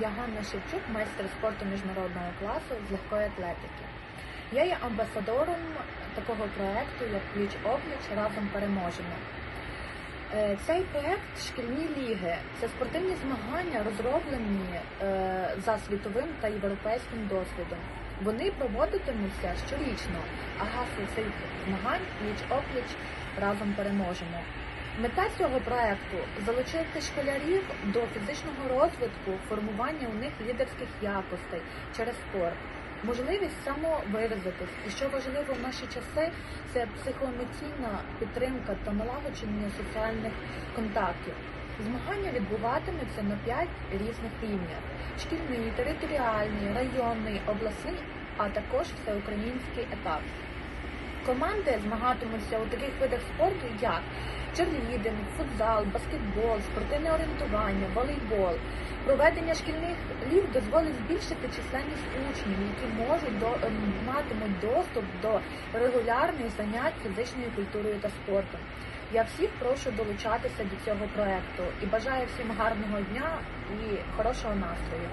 Я Ганна Шевчук, майстер спорту міжнародного класу з легкої атлетики. Я є амбасадором такого проекту, як Пліч опліч разом переможемо. Е, Цей проект шкільні ліги. Це спортивні змагання, розроблені е, за світовим та європейським досвідом. Вони проводитимуться щорічно, а гасло цих змагань пліч опліч разом переможемо. Мета цього проекту залучити школярів до фізичного розвитку, формування у них лідерських якостей через спорт, можливість самовиразитись. І що важливо в наші часи, це психоемоційна підтримка та налагодження соціальних контактів. Змагання відбуватимуться на п'ять різних рівнях: шкільний, територіальний, районний, обласний, а також всеукраїнський етап. Команди змагатимуться у таких видах спорту, як черлідинг, футзал, баскетбол, спортивне орієнтування, волейбол. Проведення шкільних ліг дозволить збільшити чисельність учнів, які можуть до, ем, матимуть доступ до регулярних занять фізичною культурою та спортом. Я всіх прошу долучатися до цього проекту і бажаю всім гарного дня і хорошого настрою.